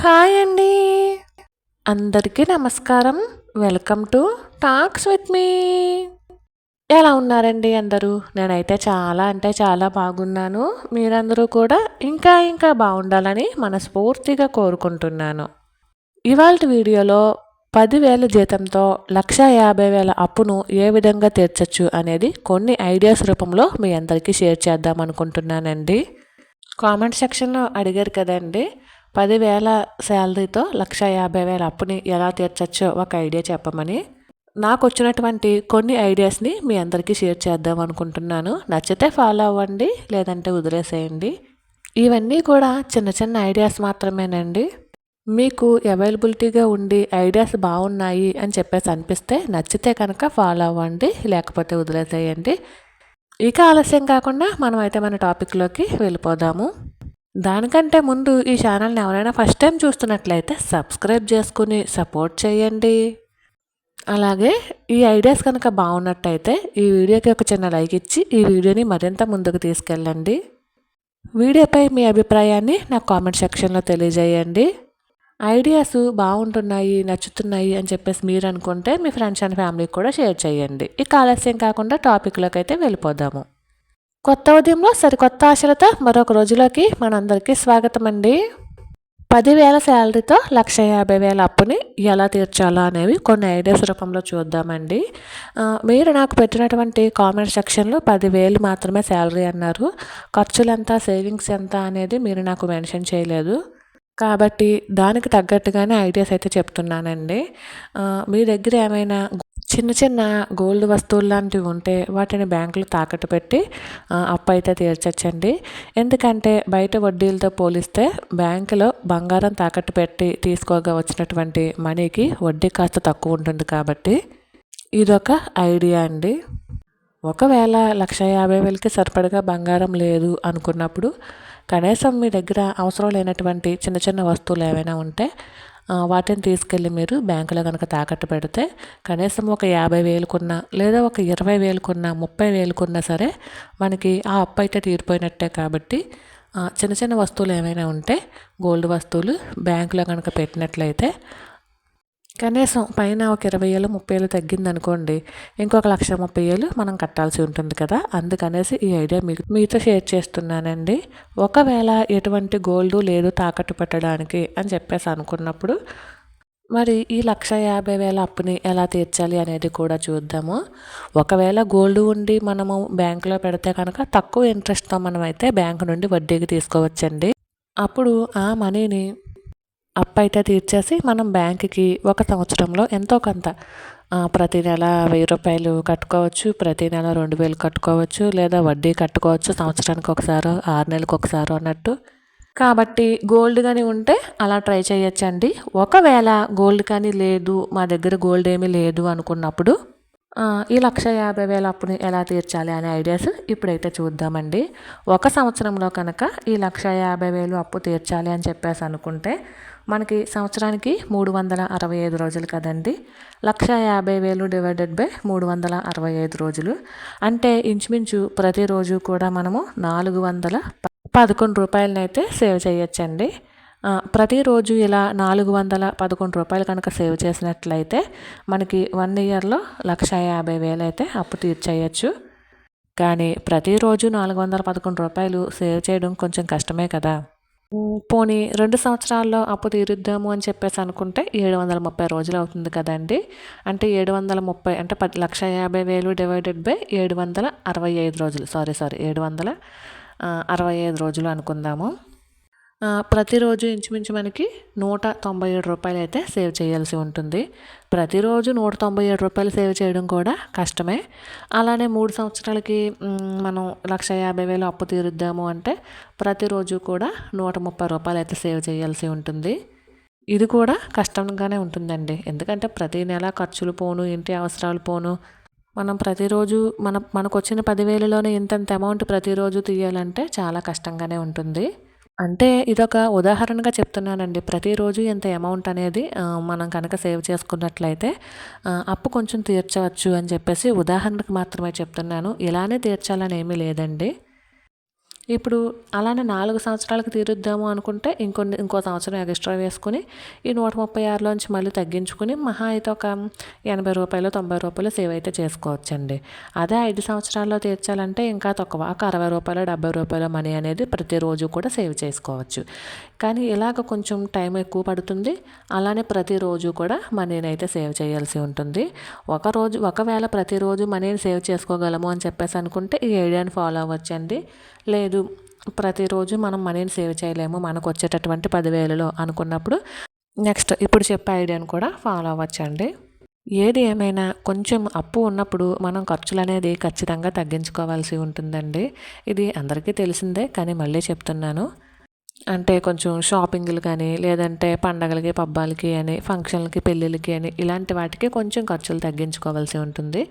Hi అండి. అందరికీ నమస్కారం. Welcome to talks with me. ఎలా ఉన్నారండి అందరూ? నేనైతే చాలా అంటే చాలా బాగున్నాను. మీరందరూ కూడా ఇంకా ఇంకా బాగుండాలని మనస్ఫూర్తిగా కోరుకుంటున్నాను. ఇవాళ వీడియోలో పదివేల జీతంతో లక్ష యాభై వేల అప్పును ఏ విధంగా తీర్చచ్చు అనేది కొన్ని ఐడియాస్ రూపంలో మీ అందరికీ షేర్ చేద్దాం అనుకుంటున్నానండి కామెంట్ సెక్షన్లో అడిగారు కదండి. పదివేల శాలరీతో లక్ష యాభై వేల అప్పుని ఎలా తీర్చచ్చో ఒక ఐడియా చెప్పమని. నాకు వచ్చినటువంటి కొన్ని ఐడియాస్ని మీ అందరికీ షేర్ చేద్దాం అనుకుంటున్నాను. నచ్చితే ఫాలో అవ్వండి లేదంటే వదిలేసేయండి. ఇవన్నీ కూడా చిన్న చిన్న ఐడియాస్ మాత్రమేనండి. మీకు అవైలబిలిటీగా ఉండి ఐడియాస్ బాగున్నాయి అని చెప్పేసి అనిపిస్తే నచ్చితే కనుక ఫాలో అవ్వండి లేకపోతే వదిలేసేయండి. ఇక ఆలస్యం కాకుండా మనం అయితే మన టాపిక్లోకి వెళ్ళిపోదాము. దానికంటే ముందు ఈ ఛానల్ని ఎవరైనా ఫస్ట్ టైం చూస్తున్నట్లయితే సబ్స్క్రైబ్ చేసుకుని సపోర్ట్ చేయండి. అలాగే ఈ ఐడియాస్ కనుక బాగున్నట్టయితే ఈ వీడియోకి ఒక చిన్న లైక్ ఇచ్చి ఈ వీడియోని మరింత ముందుకు తీసుకెళ్ళండి. వీడియోపై మీ అభిప్రాయాన్ని నాకు కామెంట్ సెక్షన్లో తెలియజేయండి. ఐడియాస్ బాగుంటున్నాయి నచ్చుతున్నాయి అని చెప్పేసి మీరు అనుకుంటే మీ ఫ్రెండ్స్ అండ్ ఫ్యామిలీకి కూడా షేర్ చేయండి. ఇక ఆలస్యం కాకుండా టాపిక్లోకి అయితే వెళ్ళిపోదాము. కొత్త ఉదయంలో సరికొత్త ఆశలతో మరొక రోజులోకి మనందరికీ స్వాగతం అండి పదివేల శాలరీతో లక్ష యాభై వేల అప్పుని ఎలా తీర్చాలో అనేవి కొన్ని ఐడియాస్ రూపంలో చూద్దామండి. మీరు నాకు పెట్టినటువంటి కామెంట్ సెక్షన్లో పదివేలు మాత్రమే శాలరీ అన్నారు. ఖర్చులంతా సేవింగ్స్ ఎంత అనేది మీరు నాకు మెన్షన్ చేయలేదు. కాబట్టి దానికి తగ్గట్టుగానే ఐడియాస్ అయితే చెప్తున్నానండి. మీ దగ్గర ఏమైనా చిన్న చిన్న గోల్డ్ వస్తువులు లాంటివి ఉంటే వాటిని బ్యాంకులో తాకట్టు పెట్టి అప్పు అయితే తీర్చచ్చండి. ఎందుకంటే బయట వడ్డీలతో పోలిస్తే బ్యాంకులో బంగారం తాకట్టు పెట్టి తీసుకోగా వచ్చినటువంటి మనీకి వడ్డీ కాస్త తక్కువ ఉంటుంది కాబట్టి ఇదొక ఐడియా అండి. ఒకవేళ లక్ష యాభై వేలకి సరిపడగా బంగారం లేదు అనుకున్నప్పుడు కనీసం మీ దగ్గర అవసరం లేనటువంటి చిన్న చిన్న వస్తువులు ఏవైనా ఉంటే వాటిని తీసుకెళ్ళి మీరు బ్యాంకులో కనుక తాకట్టు పెడితే కనీసం ఒక యాభై వేలుకున్నా లేదా ఒక ఇరవై వేలుకున్నా ముప్పై వేలుకున్నా సరే మనకి ఆ అప్పు అయితే తీరిపోయినట్టే కాబట్టి చిన్న చిన్న వస్తువులు ఏమైనా ఉంటే గోల్డ్ వస్తువులు బ్యాంకులో కనుక పెట్టినట్లయితే కనీసం పైన ఒక ఇరవై ఏళ్ళు ముప్పై ఏళ్ళు తగ్గింది అనుకోండి ఇంకొక లక్ష ముప్పై ఏళ్ళు మనం కట్టాల్సి ఉంటుంది కదా? అందుకనేసి ఈ ఐడియా మీకు మీతో షేర్ చేస్తున్నానండి. ఒకవేళ ఎటువంటి గోల్డ్ లేదు తాకట్టు పెట్టడానికి అని చెప్పేసి అనుకున్నప్పుడు మరి ఈ లక్ష యాభై వేల అప్పుని ఎలా తీర్చాలి అనేది కూడా చూద్దాము. ఒకవేళ గోల్డ్ ఉండి మనము బ్యాంకులో పెడితే కనుక తక్కువ ఇంట్రెస్ట్తో మనం అయితే బ్యాంకు నుండి వడ్డీకి తీసుకోవచ్చండి. అప్పుడు ఆ మనీని అప్పు అయితే తీర్చేసి మనం బ్యాంకుకి ఒక సంవత్సరంలో ఎంతో కొంత ప్రతి నెల వెయ్యి రూపాయలు కట్టుకోవచ్చు ప్రతి నెల రెండు వేలు కట్టుకోవచ్చు లేదా వడ్డీ కట్టుకోవచ్చు సంవత్సరానికి ఒకసారి ఆరు నెలలకు ఒకసారి అన్నట్టు. కాబట్టి గోల్డ్ కానీ ఉంటే అలా ట్రై చేయొచ్చండి. ఒకవేళ గోల్డ్ కానీ లేదు మా దగ్గర గోల్డ్ ఏమీ లేదు అనుకున్నప్పుడు ఈ లక్ష యాభై వేల అప్పుని ఎలా తీర్చాలి అనే ఐడియాస్ ఇప్పుడైతే చూద్దామండి. ఒక సంవత్సరంలో కనుక ఈ లక్ష యాభై వేలు అప్పు తీర్చాలి అని చెప్పేసి అనుకుంటే మనకి సంవత్సరానికి మూడు వందల అరవై ఐదు రోజులు కదండి. లక్ష యాభై వేలు డివైడెడ్ బై మూడు వందల అరవై ఐదు రోజులు. అంటే ఇంచుమించు ప్రతిరోజు కూడా మనము నాలుగు వందల పదకొండు రూపాయలనైతే సేవ్ చేయొచ్చండి. ప్రతిరోజు ఇలా నాలుగు వందల పదకొండు రూపాయలు కనుక సేవ్ చేసినట్లయితే మనకి వన్ ఇయర్లో లక్ష యాభై వేలు అయితే అప్పు తీర్చేయచ్చు. కానీ ప్రతిరోజు నాలుగు వందల పదకొండు రూపాయలు సేవ్ చేయడం కొంచెం కష్టమే కదా. పోనీ రెండు సంవత్సరాల్లో అప్పు తీరుద్దాము అని చెప్పేసి అనుకుంటే ఏడు వందల ముప్పై రోజులు అవుతుంది కదండి. అంటే ఏడు వందల ముప్పై అంటే పది లక్ష యాభై వేలు డివైడెడ్ బై ఏడు వందల అరవై ఐదు రోజులు. సారీ సారీ ఏడు వందల అరవై ఐదు రోజులు అనుకుందాము. ప్రతిరోజు ఇంచుమించు మనకి నూట తొంభై ఏడు రూపాయలు అయితే సేవ్ చేయాల్సి ఉంటుంది. ప్రతిరోజు నూట తొంభై ఏడు రూపాయలు సేవ్ చేయడం కూడా కష్టమే. అలానే మూడు సంవత్సరాలకి మనం లక్ష యాభై వేలు అప్పు తీరుద్దాము అంటే ప్రతిరోజు కూడా నూట ముప్పై రూపాయలు అయితే సేవ్ చేయాల్సి ఉంటుంది. ఇది కూడా కష్టంగానే ఉంటుందండి. ఎందుకంటే ప్రతి నెల ఖర్చులు పోను ఇంటి అవసరాలు పోను. మనం ప్రతిరోజు మన మనకు వచ్చిన పదివేలలోనే ఇంతంత అమౌంట్ ప్రతిరోజు తీయాలంటే చాలా కష్టంగానే ఉంటుంది. అంటే ఇదొక ఉదాహరణగా చెప్తున్నానండి. ప్రతిరోజు ఇంత అమౌంట్ అనేది మనం కనుక సేవ్ చేసుకున్నట్లయితే అప్పు కొంచెం తీర్చవచ్చు అని చెప్పేసి ఉదాహరణకు మాత్రమే చెప్తున్నాను. ఇలానే తీర్చాలని ఏమీ లేదండి. ఇప్పుడు అలానే నాలుగు సంవత్సరాలకు తీరుద్దాము అనుకుంటే ఇంకొన్ని ఇంకో సంవత్సరం ఎక్స్ట్రా వేసుకుని ఈ నూట ముప్పై ఆరులోంచి మళ్ళీ తగ్గించుకుని మహా అయితే ఒక ఎనభై రూపాయలు తొంభై రూపాయలు సేవ్ అయితే చేసుకోవచ్చండి. అదే ఐదు సంవత్సరాల్లో తీర్చాలంటే ఇంకా తక్కువ. ఒక అరవై రూపాయలు డెబ్బై రూపాయల మనీ అనేది ప్రతిరోజు కూడా సేవ్ చేసుకోవచ్చు. కానీ ఇలాగ కొంచెం టైం ఎక్కువ పడుతుంది. అలానే ప్రతిరోజు కూడా మనీని అయితే సేవ్ చేయాల్సి ఉంటుంది. ఒకరోజు ఒకవేళ ప్రతిరోజు మనీని సేవ్ చేసుకోగలము అని చెప్పేసి అనుకుంటే ఈ ఐడియాని ఫాలో అవ్వచ్చండి. లేదు. ప్రతిరోజు మనం మనీని సేవ్ చేయలేము. మనకు వచ్చేటటువంటి పదివేలలో అనుకున్నప్పుడు నెక్స్ట్ ఇప్పుడు చెప్పే ఐడియాను కూడా ఫాలో అవ్వచ్చండి. ఏది ఏమైనా కొంచెం అప్పు ఉన్నప్పుడు మనం ఖర్చులు అనేది ఖచ్చితంగా తగ్గించుకోవాల్సి ఉంటుందండి. ఇది అందరికీ తెలిసిందే కానీ మళ్ళీ చెప్తున్నాను. అంటే కొంచెం షాపింగ్లు కానీ లేదంటే పండగలకి పబ్బాలకి అని ఫంక్షన్లకి పెళ్ళిళ్ళకి అని ఇలాంటి వాటికి కొంచెం ఖర్చులు తగ్గించుకోవాల్సి ఉంటుంది.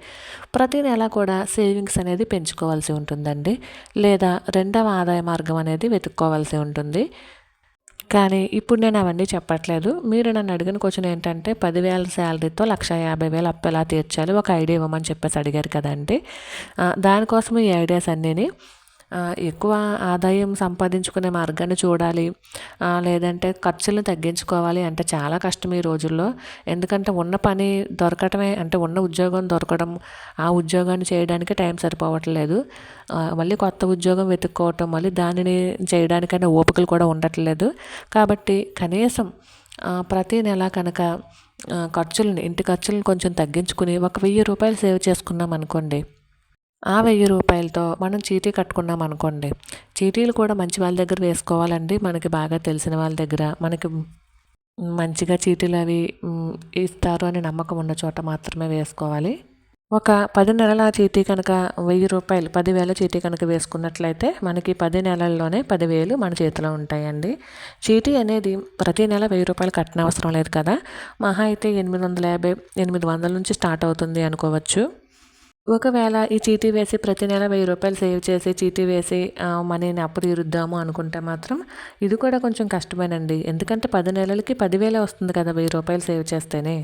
ప్రతి నెల కూడా సేవింగ్స్ అనేది పెంచుకోవాల్సి ఉంటుందండి. లేదా రెండవ ఆదాయ మార్గం అనేది వెతుక్కోవాల్సి ఉంటుంది. కానీ ఇప్పుడు నేను అవన్నీ చెప్పట్లేదు. మీరు నన్ను అడిగిన క్వశ్చన్ ఏంటంటే పదివేల శాలరీతో లక్ష యాభై వేలు అప్పు ఎలా తీర్చాలి? ఒక ఐడియా ఇవ్వమని చెప్పేసి అడిగారు కదండి. దానికోసం ఈ ఐడియాస్ అన్నీని ఎక్కువ ఆదాయం సంపాదించుకునే మార్గాన్ని చూడాలి. లేదంటే ఖర్చులను తగ్గించుకోవాలి అంటే చాలా కష్టం ఈ రోజుల్లో. ఎందుకంటే ఉన్న పని దొరకటమే అంటే ఉన్న ఉద్యోగం దొరకడం ఆ ఉద్యోగాన్ని చేయడానికి టైం సరిపోవట్లేదు. మళ్ళీ కొత్త ఉద్యోగం వెతుక్కోవటం మళ్ళీ దానిని చేయడానికైనా ఓపికలు కూడా ఉండట్లేదు. కాబట్టి కనీసం ప్రతి నెల కనుక ఖర్చులను ఇంటి ఖర్చులను కొంచెం తగ్గించుకుని ఒక వెయ్యి రూపాయలు సేవ్ చేసుకున్నాం అనుకోండి ఆ వెయ్యి రూపాయలతో మనం చీటీ కట్టుకున్నాం అనుకోండి. చీటీలు కూడా మంచి వాళ్ళ దగ్గర వేసుకోవాలండి. మనకి బాగా తెలిసిన వాళ్ళ దగ్గర. మనకి మంచిగా చీటీలు అవి ఇస్తారు అని నమ్మకం ఉన్న చోట మాత్రమే వేసుకోవాలి. ఒక పది నెలల చీటీ కనుక వెయ్యి రూపాయలు పదివేల చీటీ కనుక వేసుకున్నట్లయితే మనకి పది నెలల్లోనే పదివేలు మన చేతిలో ఉంటాయండి. చీటీ అనేది ప్రతి నెల వెయ్యి రూపాయలు కట్టనవసరం లేదు కదా. మహా అయితే ఎనిమిది వందల యాభై ఎనిమిది వందల నుంచి స్టార్ట్ అవుతుంది అనుకోవచ్చు. ఒకవేళ ఈ చీటీ వేసి ప్రతి నెల వెయ్యి రూపాయలు సేవ్ చేసి చీటీ వేసి మనీని అప్పు తీరుద్దాము అనుకుంటే మాత్రం ఇది కూడా కొంచెం కష్టమేనండి. ఎందుకంటే పది నెలలకి పదివేలే వస్తుంది కదా వెయ్యి రూపాయలు సేవ్ చేస్తేనే.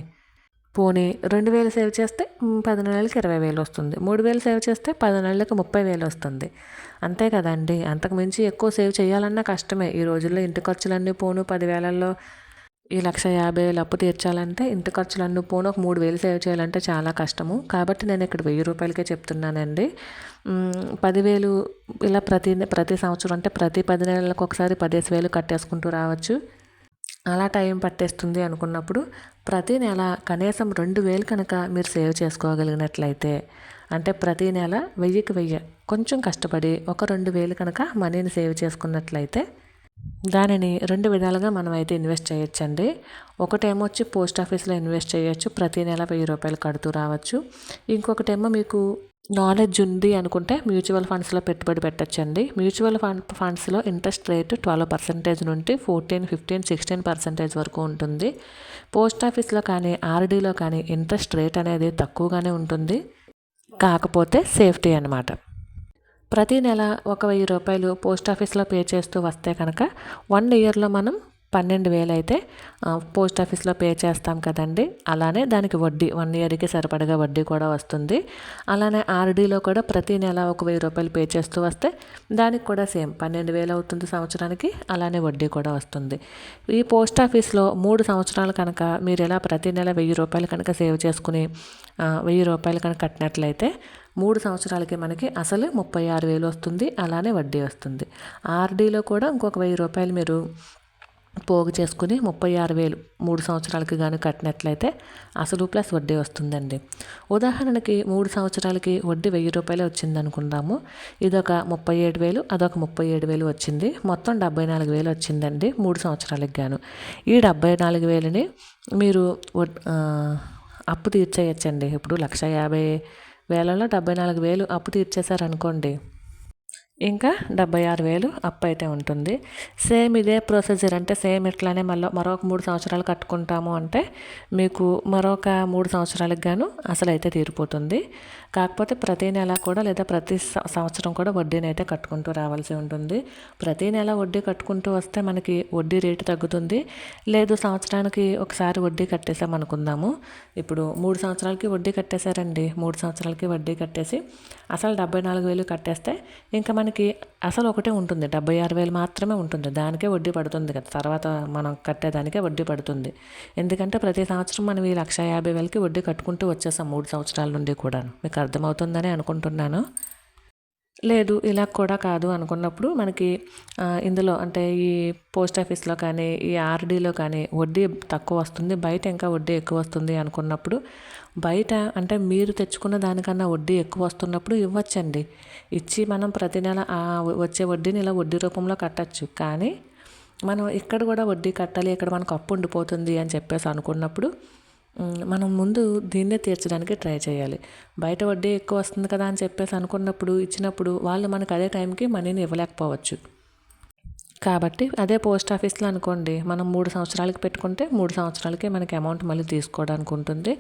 పోనీ రెండు వేలు సేవ్ చేస్తే పది నెలలకి ఇరవై వేలు వస్తుంది. మూడు వేలు సేవ్ చేస్తే పది నెలలకు ముప్పై వేలు వస్తుంది. అంతే కదండి. అంతకు మించి ఎక్కువ సేవ్ చేయాలన్నా కష్టమే. ఈ రోజుల్లో ఇంటి ఖర్చులన్నీ పోను పదివేలల్లో ఈ లక్ష యాభై వేలు అప్పు తీర్చాలంటే ఇంటి ఖర్చులన్నీ పోను. ఒక మూడు వేలు సేవ్ చేయాలంటే చాలా కష్టము. కాబట్టి నేను ఇక్కడ వెయ్యి రూపాయలకే చెప్తున్నానండి. పదివేలు ఇలా ప్రతి ప్రతి సంవత్సరం అంటే ప్రతి పది నెలలకు ఒకసారి పదిహేను వేలు కట్టేసుకుంటూ రావచ్చు. అలా టైం పట్టేస్తుంది అనుకున్నప్పుడు ప్రతి నెల కనీసం రెండు వేలు కనుక మీరు సేవ్ చేసుకోగలిగినట్లయితే అంటే ప్రతి నెల వెయ్యికి వెయ్యి కొంచెం కష్టపడి ఒక రెండు వేలు కనుక మనీని సేవ్ చేసుకున్నట్లయితే దానిని రెండు విధాలుగా మనం అయితే ఇన్వెస్ట్ చేయొచ్చండి. ఒకటేమో వచ్చి పోస్ట్ ఆఫీస్లో ఇన్వెస్ట్ చేయొచ్చు. ప్రతి నెల వెయ్యి రూపాయలు కడుతూ రావచ్చు. ఇంకొకటేమో మీకు నాలెడ్జ్ ఉంది అనుకుంటే మ్యూచువల్ ఫండ్స్లో పెట్టుబడి పెట్టచ్చండి. మ్యూచువల్ ఫండ్ ఫండ్స్లో ఇంట్రెస్ట్ రేటు ట్వెల్వ్ పర్సెంటేజ్ నుండి ఫోర్టీన్ ఫిఫ్టీన్ సిక్స్టీన్ పర్సెంటేజ్ వరకు ఉంటుంది. పోస్ట్ ఆఫీస్లో కానీ ఆర్డీలో కానీ ఇంట్రెస్ట్ రేట్ అనేది తక్కువగానే ఉంటుంది. కాకపోతే సేఫ్టీ అనమాట ప్రతి నెల ఒక వెయ్యి రూపాయలు పోస్ట్ ఆఫీస్లో పే చేస్తూ వస్తే కనుక వన్ ఇయర్లో మనం పన్నెండు వేలు అయితే పోస్ట్ ఆఫీస్లో పే చేస్తాం కదండి. అలానే దానికి వడ్డీ వన్ ఇయర్కి సరిపడగా వడ్డీ కూడా వస్తుంది. అలానే ఆర్డీలో కూడా ప్రతి నెల ఒక వెయ్యి రూపాయలు పే చేస్తూ వస్తే దానికి కూడా సేమ్ పన్నెండు వేలు అవుతుంది సంవత్సరానికి అలానే వడ్డీ కూడా వస్తుంది. ఈ పోస్ట్ ఆఫీస్లో మూడు సంవత్సరాలు కనుక మీరు ఇలా ప్రతి నెల వెయ్యి రూపాయలు కనుక సేవ్ చేసుకుని వెయ్యి రూపాయలు కనుక కట్టినట్లయితే మూడు సంవత్సరాలకి మనకి అసలు ముప్పై ఆరు వేలు వస్తుంది అలానే వడ్డీ వస్తుంది. ఆర్డీలో కూడా ఇంకొక వెయ్యి రూపాయలు మీరు పోగు చేసుకుని ముప్పై ఆరు వేలు మూడు సంవత్సరాలకి కానీ కట్టినట్లయితే అసలు ప్లస్ వడ్డీ వస్తుందండి. ఉదాహరణకి మూడు సంవత్సరాలకి వడ్డీ వెయ్యి రూపాయలు వచ్చింది అనుకుందాము. ఇదొక ముప్పై ఏడు వేలు అదొక ముప్పై ఏడు వేలు వచ్చింది. మొత్తం డెబ్బై నాలుగు వేలు వచ్చిందండి మూడు సంవత్సరాలకి గాను. ఈ డెబ్బై నాలుగు వేలని మీరు అప్పు తీర్చేయచ్చండి. ఇప్పుడు లక్ష యాభై వేలలో డెబ్బై నాలుగు వేలు అప్పు తీర్చేశారనుకోండి. ఇంకా డెబ్బై ఆరు వేలు అప్పు అయితే ఉంటుంది. సేమ్ ఇదే ప్రొసీజర్ అంటే సేమ్ ఇట్లానే మళ్ళీ మరొక మూడు సంవత్సరాలు కట్టుకుంటాము అంటే మీకు మరొక మూడు సంవత్సరాలకు గాను అసలు అయితే తీరిపోతుంది. కాకపోతే ప్రతి నెల కూడా లేదా ప్రతి సంవత్సరం కూడా వడ్డీని అయితే కట్టుకుంటూ రావాల్సి ఉంటుంది. ప్రతి నెల వడ్డీ కట్టుకుంటూ వస్తే మనకి వడ్డీ రేటు తగ్గుతుంది. లేదు సంవత్సరానికి ఒకసారి వడ్డీ కట్టేసాం అనుకుందాము. ఇప్పుడు మూడు సంవత్సరాలకి వడ్డీ కట్టేశారండి. మూడు సంవత్సరాలకి వడ్డీ కట్టేసి అసలు డెబ్బై నాలుగు వేలు కట్టేస్తే ఇంకా మనకి దానికి అసలు ఒకటే ఉంటుంది. డెబ్బై ఆరు వేలు మాత్రమే ఉంటుంది. దానికే వడ్డీ పడుతుంది కదా. తర్వాత మనం కట్టేదానికే వడ్డీ పడుతుంది. ఎందుకంటే ప్రతి సంవత్సరం మనం ఈ లక్ష యాభై వేలకి వడ్డీ కట్టుకుంటూ వచ్చేసాం మూడు సంవత్సరాల నుండి కూడా మీకు అర్థమవుతుందని అనుకుంటున్నాను. లేదు ఇలా కూడా కాదు అనుకున్నప్పుడు మనకి ఇందులో అంటే ఈ పోస్ట్ ఆఫీస్లో కానీ ఈ ఆర్డీలో కానీ వడ్డీ తక్కువ వస్తుంది బయట ఇంకా వడ్డీ ఎక్కువ వస్తుంది అనుకున్నప్పుడు బయట అంటే మీరు తెచ్చుకున్న దానికన్నా వడ్డీ ఎక్కువ వస్తున్నప్పుడు ఇవ్వచ్చండి. ఇచ్చి మనం ప్రతి నెల వచ్చే వడ్డీని ఇలా వడ్డీ రూపంలో కట్టచ్చు. కానీ మనం ఇక్కడ కూడా వడ్డీ కట్టాలి ఇక్కడ మనకు అప్పు ఉండిపోతుంది అని చెప్పేసి అనుకున్నప్పుడు మనం ముందు దీన్నే తీర్చడానికి ట్రై చేయాలి. బయట వడ్డీ ఎక్కువ వస్తుంది కదా అని చెప్పేసి అనుకున్నప్పుడు ఇచ్చినప్పుడు వాళ్ళు మనకు అదే టైంకి మనీని ఇవ్వలేకపోవచ్చు. కాబట్టి అదే పోస్ట్ ఆఫీస్లో అనుకోండి మనం మూడు సంవత్సరాలకి పెట్టుకుంటే మూడు సంవత్సరాలకి మనకి అమౌంట్ మళ్ళీ తీసుకోవడానికి ఉంటుంది.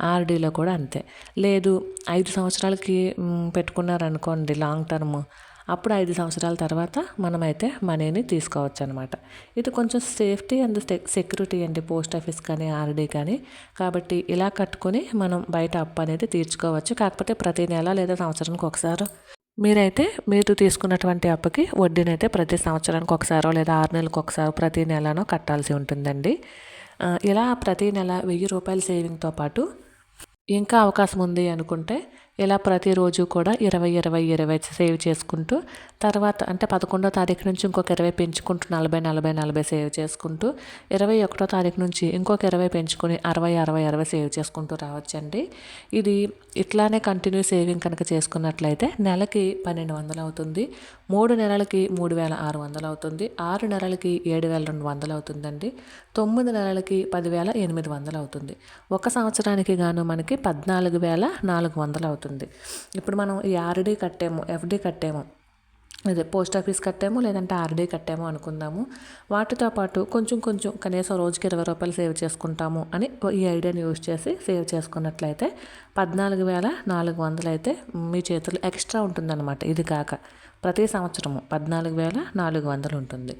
ఆర్డీలో కూడా అంతే. లేదు ఐదు సంవత్సరాలకి పెట్టుకున్నారనుకోండి లాంగ్ టర్మ్ అప్పుడు ఐదు సంవత్సరాల తర్వాత మనమైతే మనీని తీసుకోవచ్చు అనమాట ఇది కొంచెం సేఫ్టీ అండ్ సెక్యూరిటీ అండి పోస్ట్ ఆఫీస్ కానీ ఆర్డీ కానీ. కాబట్టి ఇలా కట్టుకొని మనం బయట అప్పు అనేది తీర్చుకోవచ్చు. కాకపోతే ప్రతి నెల లేదా సంవత్సరానికి ఒకసారి. మీరైతే మీరు తీసుకున్నటువంటి అప్పుకి వడ్డీనైతే ప్రతి సంవత్సరానికి ఒకసారో లేదా ఆరు నెలలకు ఒకసారి ప్రతి నెలనో కట్టాల్సి ఉంటుందండి. ఇలా ప్రతి నెల వెయ్యి రూపాయల సేవింగ్తో పాటు ఇంకా అవకాశం ఉంది అనుకుంటే ఇలా ప్రతిరోజు కూడా ఇరవై ఇరవై ఇరవై సేవ్ చేసుకుంటూ తర్వాత అంటే పదకొండో తారీఖు నుంచి ఇంకొక ఇరవై పెంచుకుంటూ నలభై నలభై నలభై సేవ్ చేసుకుంటూ ఇరవై ఒకటో తారీఖు నుంచి ఇంకొక ఇరవై పెంచుకొని అరవై అరవై అరవై సేవ్ చేసుకుంటూ రావచ్చండి. ఇది ఇట్లానే కంటిన్యూ సేవింగ్ కనుక చేసుకున్నట్లయితే నెలకి పన్నెండు వందలు అవుతుంది. మూడు నెలలకి మూడు వేల ఆరు వందలు అవుతుంది. ఆరు నెలలకి ఏడు వేల రెండు వందలు అవుతుందండి. తొమ్మిది నెలలకి పదివేల ఎనిమిది వందలు అవుతుంది. ఒక సంవత్సరానికి గాను మనకి పద్నాలుగు వేల నాలుగు వందలు అవుతుంది. ఇప్పుడు మనం ఈ ఆర్డీ కట్టాము ఎఫ్డి కట్టాము అదే పోస్ట్ ఆఫీస్ కట్టాము లేదంటే ఆర్డీ కట్టాము అనుకుందాము. వాటితో పాటు కొంచెం కొంచెం కనీసం రోజుకి ఇరవై రూపాయలు సేవ్ చేసుకుంటాము అని ఈ ఐడియాని యూజ్ చేసి సేవ్ చేసుకున్నట్లయితే పద్నాలుగు వేల నాలుగు వందలు అయితే మీ చేతులు ఎక్స్ట్రా ఉంటుందన్నమాట. ఇది కాక ప్రతి సంవత్సరము పద్నాలుగు వేల నాలుగు వందలు ఉంటుంది.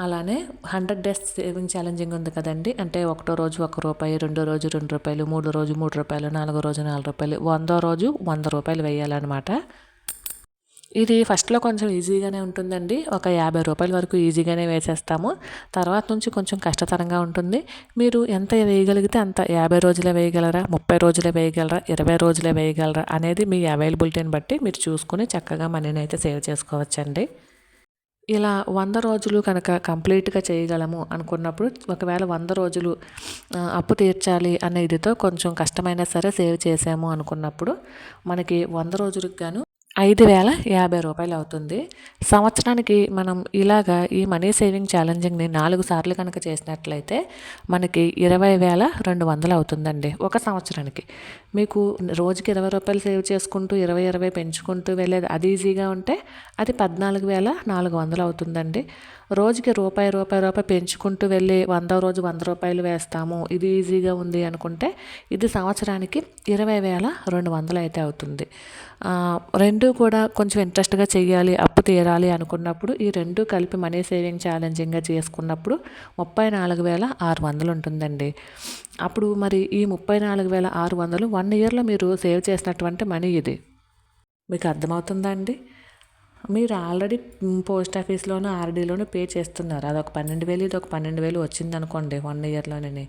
అలానే హండ్రెడ్ డేస్ సేవింగ్ ఛాలెంజింగ్ ఉంది కదండి. అంటే ఒకటో రోజు ఒక రూపాయి రెండో రోజు రెండు రూపాయలు మూడో రోజు మూడు రూపాయలు నాలుగో రోజు నాలుగు రూపాయలు వందో రోజు వంద రూపాయలు వేయాలన్నమాట. ఇది ఫస్ట్లో కొంచెం ఈజీగానే ఉంటుందండి. ఒక యాభై రూపాయల వరకు ఈజీగానే వేసేస్తాము. తర్వాత నుంచి కొంచెం కష్టతరంగా ఉంటుంది. మీరు ఎంత వేయగలిగితే అంత యాభై రోజులే వేయగలరా ముప్పై రోజులే వేయగలరా ఇరవై రోజులే వేయగలరా అనేది మీ అవైలబిలిటీని బట్టి మీరు చూసుకుని చక్కగా మనీని అయితే సేవ్ చేసుకోవచ్చండి. ఇలా వంద రోజులు కనుక కంప్లీట్గా చేయగలము అనుకున్నప్పుడు ఒకవేళ వంద రోజులు అప్పు తీర్చాలి అనే ఇదితో కొంచెం కష్టమైనా సరే సేవ్ చేసాము అనుకున్నప్పుడు మనకి వంద రోజులకు గాను ఐదు వేల యాభై రూపాయలు అవుతుంది. సంవత్సరానికి మనం ఇలాగా ఈ మనీ సేవింగ్ ఛాలెంజింగ్ని నాలుగు సార్లు కనుక చేసినట్లయితే మనకి ఇరవై వేల రెండు వందలు అవుతుందండి ఒక సంవత్సరానికి. మీకు రోజుకి ఇరవై రూపాయలు సేవ్ చేసుకుంటూ ఇరవై ఇరవై పెంచుకుంటూ వెళ్ళేది అది ఈజీగా ఉంటే అది పద్నాలుగు వేల నాలుగు వందలు అవుతుందండి. రోజుకి రూపాయి రూపాయి రూపాయి పెంచుకుంటూ వెళ్ళి వంద రోజు వంద రూపాయలు వేస్తాము. ఇది ఈజీగా ఉంది అనుకుంటే ఇది సంవత్సరానికి ఇరవై వేల రెండు వందలు అయితే అవుతుంది. రెండు కూడా కొంచెం ఇంట్రెస్ట్గా చేయాలి అప్పు తీరాలి అనుకున్నప్పుడు ఈ రెండు కలిపి మనీ సేవింగ్ ఛాలెంజింగ్గా చేసుకున్నప్పుడు ముప్పై నాలుగు వేల ఆరు వందలు ఉంటుందండి. అప్పుడు మరి ఈ ముప్పై నాలుగు వేల ఆరు వందలు వన్ ఇయర్లో మీరు సేవ్ చేసినటువంటి మనీ ఇది. మీకు అర్థమవుతుందా అండి? మీరు ఆల్రెడీ పోస్ట్ ఆఫీస్లోనూ ఆర్డీలోనూ పే చేస్తున్నారు. అదొక పన్నెండు వేలు ఇది ఒక పన్నెండు వేలు వచ్చింది అనుకోండి వన్ ఇయర్లోనే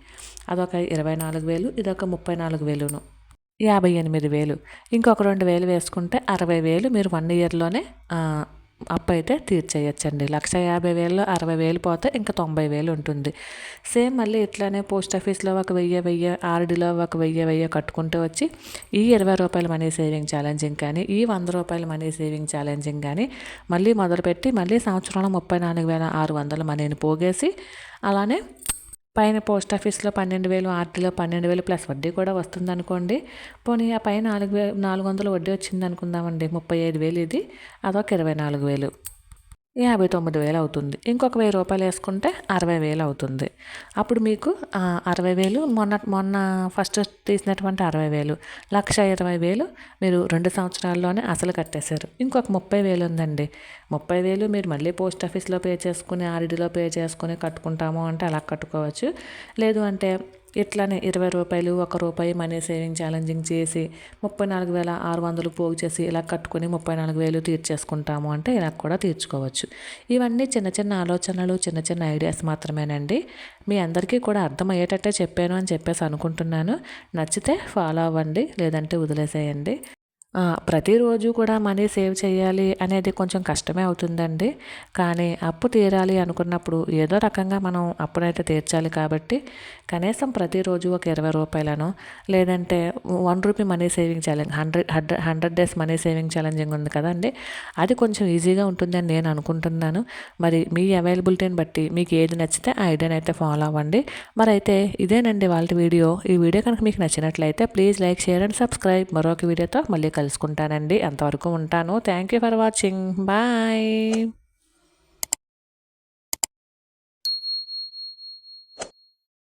అదొక ఇరవై నాలుగు వేలు ఇదొక ముప్పై నాలుగు వేలును. యాభై ఎనిమిది వేలు. ఇంకొక రెండు వేలు వేసుకుంటే అరవై వేలు మీరు వన్ ఇయర్లోనే అప్పు అయితే తీర్చేయచ్చండి. లక్ష యాభై వేలలో అరవై వేలు పోతే ఇంకా తొంభై వేలు ఉంటుంది. సేమ్ మళ్ళీ ఇట్లానే పోస్ట్ ఆఫీస్లో ఒక వెయ్యి వెయ్యి ఆర్డీలో ఒక వెయ్యి వెయ్యి కట్టుకుంటూ వచ్చి ఈ ఇరవై రూపాయల మనీ సేవింగ్ ఛాలెంజింగ్ కానీ ఈ వంద రూపాయల మనీ సేవింగ్ ఛాలెంజింగ్ కానీ మళ్ళీ మొదలుపెట్టి మళ్ళీ సంవత్సరంలో ముప్పై నాలుగు వేల ఆరు వందల మనీని పోగేసి అలానే పైన పోస్ట్ ఆఫీస్లో పన్నెండు వేలు ఆర్టీలో పన్నెండు వేలు ప్లస్ వడ్డీ కూడా వస్తుంది అనుకోండి పోనీ ఆ పైన నాలుగు వేలు నాలుగు వందలు వడ్డీ వచ్చింది అనుకుందామండి ముప్పై ఐదు వేలు ఇది. అదొక ఇరవై నాలుగు వేలు. యాభై తొమ్మిది వేలు అవుతుంది. ఇంకొక వెయ్యి రూపాయలు వేసుకుంటే అరవై వేలు అవుతుంది. అప్పుడు మీకు అరవై వేలు మొన్న మొన్న ఫస్ట్ తీసినటువంటి అరవై వేలు లక్ష ఇరవై వేలు మీరు రెండు సంవత్సరాల్లోనే అసలు కట్టేశారు. ఇంకొక ముప్పై వేలు ఉందండి. ముప్పై వేలు మీరు మళ్ళీ పోస్ట్ ఆఫీస్లో పే చేసుకుని ఆర్డీలో పే చేసుకుని కట్టుకుంటాము అంటే అలా కట్టుకోవచ్చు. లేదు అంటే ఇట్లానే ఇరవై రూపాయలు ఒక రూపాయి మనీ సేవింగ్ ఛాలెంజింగ్ చేసి ముప్పై నాలుగు వేల ఆరు వందలు పోగు చేసి ఇలా కట్టుకుని ముప్పై నాలుగు వేలు తీర్చేసుకుంటాము అంటే ఇలా కూడా తీర్చుకోవచ్చు. ఇవన్నీ చిన్న చిన్న ఆలోచనలు చిన్న చిన్న ఐడియాస్ మాత్రమేనండి. మీ అందరికీ కూడా అర్థమయ్యేటట్టే చెప్పాను అని చెప్పేసి అనుకుంటున్నాను. నచ్చితే ఫాలో అవ్వండి లేదంటే వదిలేసేయండి. ప్రతిరోజు కూడా మనీ సేవ్ చేయాలి అనేది కొంచెం కష్టమే అవుతుందండి. కానీ అప్పు తీరాలి అనుకున్నప్పుడు ఏదో రకంగా మనం అప్పునైతే తీర్చాలి కాబట్టి కనీసం ప్రతిరోజు ఒక ఇరవై రూపాయలను లేదంటే one rupee money saving challenge hundred hundred hundred days money saving challenging ఉంది కదండి అది కొంచెం ఈజీగా ఉంటుందని నేను అనుకుంటున్నాను. మరి మీ అవైలబిలిటీని బట్టి మీకు ఏది నచ్చితే ఆ ఐడియాని అయితే ఫాలో అవ్వండి. మరి అయితే ఇదేనండి వాళ్ళ వీడియో. ఈ వీడియో కనుక మీకు నచ్చినట్లయితే please like share and subscribe. మరొక వీడియోతో మళ్ళీ కలుసుకుంటానండి. అంతవరకు ఉంటాను. Thank you for watching. Bye.